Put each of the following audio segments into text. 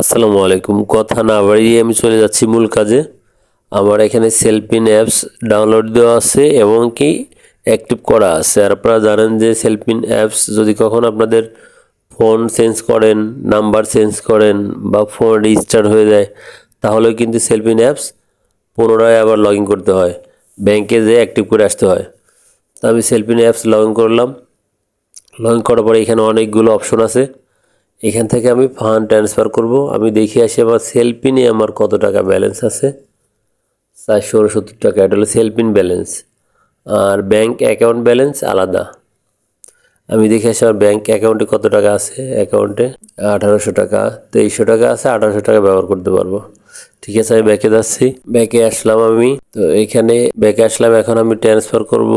আসসালামু আলাইকুম। কথা না বাড়িয়ে আমি চলে যাচ্ছি মূল কাজে। আমার এখানে সেলফিন অ্যাপস ডাউনলোড দেওয়া আছে এবং কি অ্যাক্টিভ করা আছে। আর আপনারা জানেন যে সেলফিন অ্যাপস যদি কখন আপনাদের ফোন চেঞ্জ করেন, নাম্বার চেঞ্জ করেন বা ফোন রেজিস্টার হয়ে যায়, তাহলেও কিন্তু সেলফিন অ্যাপস পুনরায় আবার লগ করতে হয়। ব্যাংকে যেয়ে অ্যাক্টিভ করে আসতে হয়। তো আমি সেলফিন অ্যাপস লগ করলাম। লগ করার পরে এখানে অনেকগুলো অপশন আছে। এখান থেকে আমি ফান্ড ট্রান্সফার করব। আমি দেখে আসি আমার সেলপিনে আমার কত টাকা ব্যালেন্স আছে। চারশো উনসত্তর টাকা, এটা হলো সেলপিন ব্যালেন্স। আর ব্যাংক অ্যাকাউন্ট ব্যালেন্স আলাদা। আমি দেখে আসি আমার ব্যাংক অ্যাকাউন্টে কত টাকা আছে অ্যাকাউন্টে? আঠারোশো টাকা, তেইশশো টাকা আছে, আঠারোশো টাকা ব্যবহার করতে পারব। ঠিক আছে, আমি ব্যাকে যাচ্ছি। ব্যাকে আসলাম আমি। তো এখানে ব্যাকে আসলাম, এখন আমি ট্রান্সফার করব।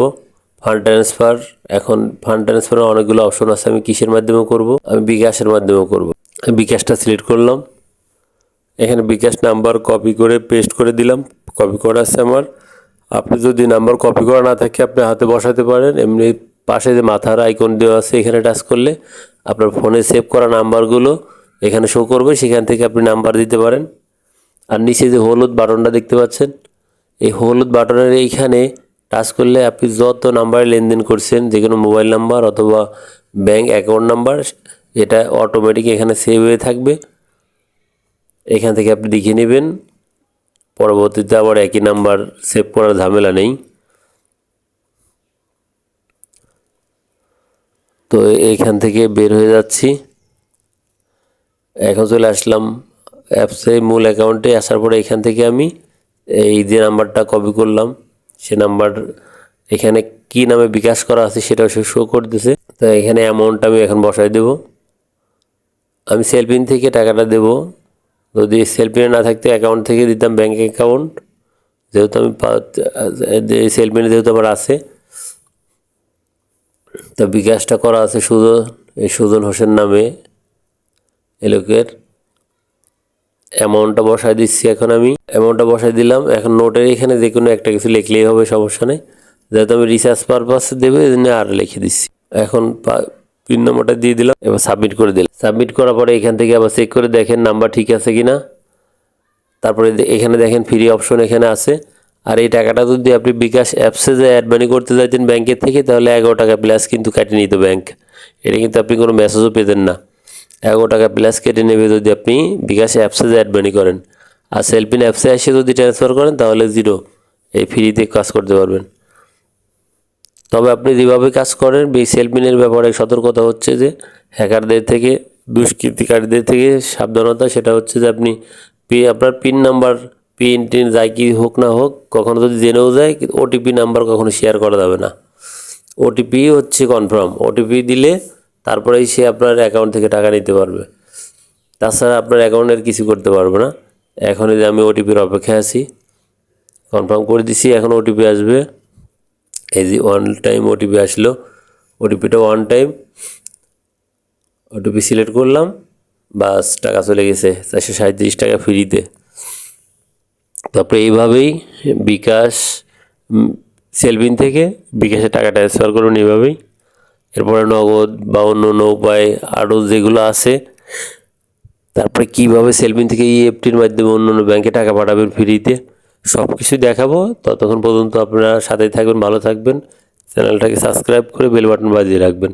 ফান্ড ট্রান্সফার এখন ফান্ড ট্রান্সফারের অনেকগুলো অপশন আছে, আমি কিসের মাধ্যমে করব? আমি বিকাশের মাধ্যমে করব। বিকাশটা সিলেক্ট করলাম। এখানে বিকাশ নাম্বার কপি করে পেস্ট করে দিলাম। কপি করা আছে আমার। আপনি যদি নাম্বার কপি করা না থাকে, আপনি হাতে বসাতে পারেন। এমনি পাশে যে মাথার আইকন দেওয়া আছে, এখানে টাচ করলে আপনার ফোনে সেভ করা নাম্বারগুলো এখানে শো করবে। সেখান থেকে আপনি নাম্বার দিতে পারেন। আর নিচে যে হলুদ বাটনটা দেখতে পাচ্ছেন, এই হলুদ বাটনের এইখানে টাচ করলে আপনি যত নাম্বারে লেনদেন করছেন, যে কোনো মোবাইল নাম্বার অথবা ব্যাংক অ্যাকাউন্ট নাম্বার, এটা অটোমেটিক এখানে সেভ হয়ে থাকবে। এখান থেকে আপনি দেখে নেবেন। পরবর্তীতে আবার একই নাম্বার সেভ করার ঝামেলা নেই। তো এইখান থেকে বের হয়ে যাচ্ছি। এখন চলে আসলাম অ্যাপসে মূল অ্যাকাউন্টে আসার পরে এখান থেকে আমি এই যে নাম্বারটা কপি করলাম সে নাম্বার এখানে কি নামে বিকাশ করা আছে সেটাও সে শো করতেছে। তো এখানে অ্যামাউন্টটা আমি এখন বসাই দেব। আমি সেলফিন থেকে টাকাটা দেব। যদি সেলফিনে না থাকতে অ্যাকাউন্ট থেকে দিতাম ব্যাঙ্ক অ্যাকাউন্ট যেহেতু আমি সেলফিনে যেহেতু আমার আছে। তো বিকাশটা করা আছে সুজন, এই সুজন হোসেন নামে। এ লোকের। অ্যামাউন্টটা বসায় দিচ্ছি এখন আমি। অ্যামাউন্টটা বসাই দিলাম। এখন নোটের এখানে যে কোনো একটা কিছু লিখলেই হবে, সমস্যা নেই। যেহেতু আমি রিচার্জ পারপাস দেবে, এই জন্য আর লিখে দিচ্ছি। এখন পিন নম্বরটা দিয়ে দিলাম, এবার সাবমিট করে দিলাম। সাবমিট করার পরে এখান থেকে আবার চেক করে দেখেন নাম্বার ঠিক আছে কি না তারপরে এখানে দেখেন ফ্রি অপশন এখানে আছে। আর এই টাকাটা যদি আপনি বিকাশ অ্যাপসে যে অ্যাড মানি করতে চাইতেন ব্যাংকের থেকে, তাহলে এগারো টাকা প্লাস কিন্তু কাটিয়ে নিত ব্যাংক এটা কিন্তু আপনি কোনো মেসেজও পেতেন না। এগারো টাকা প্লাস কেটে নেবে যদি আপনি বিকাশ অ্যাপসে অ্যাড মানি করেন। আর সেলফিন অ্যাপসে এসে যদি ট্রান্সফার করেন, তাহলে জিরো এই ফ্রিতে কাজ করতে পারবেন। তবে আপনি যেভাবে কাজ করেন, এই সেলফিনের ব্যাপারে সতর্কতা হচ্ছে যে হ্যাকারদের থেকে, দুষ্কৃতিকারীদের থেকে সাবধানতা, সেটা হচ্ছে যে আপনি পি, আপনার পিন নাম্বার পিন টিন যাই কি হোক না হোক, কখনো যদি জেনেও যায় ওটিপি নাম্বার কখনো শেয়ার করা যাবে না। ওটিপি হচ্ছে কনফার্ম ওটিপি দিলে তারপরেই সে আপনার অ্যাকাউন্ট থেকে টাকা নিতে পারবে। তাছাড়া আপনার অ্যাকাউন্টের কিছু করতে পারবে না। এখন এই যে আমি ওটিপির অপেক্ষায় আছি কনফার্ম করে দিছি, এখন ওটিপি আসবে। এই যে ওয়ান টাইম ওটিপি আসলো ওটিপিটা ওয়ান টাইম ওটিপি সিলেক্ট করলাম, বাস টাকা চলে গেছে, চারশো সাঁত্রিশ টাকা ফ্রিতে তারপরে এইভাবেই বিকাশ সেলভিন থেকে বিকাশে টাকা ট্রান্সফার করুন এইভাবেই। এরপরে নগদ বা অন্য অন্য উপায় আরও যেগুলো আছে, তারপরে কীভাবে সেলভিন থেকে ইএফটির মাধ্যমে অন্য অন্য ব্যাংকে টাকা পাঠাবেন ফ্রিতে সব কিছু দেখাবো। ততক্ষণ পর্যন্ত আপনারা সাথেই থাকবেন, ভালো থাকবেন। চ্যানেলটাকে সাবস্ক্রাইব করে বেল বাটন বাজিয়ে রাখবেন।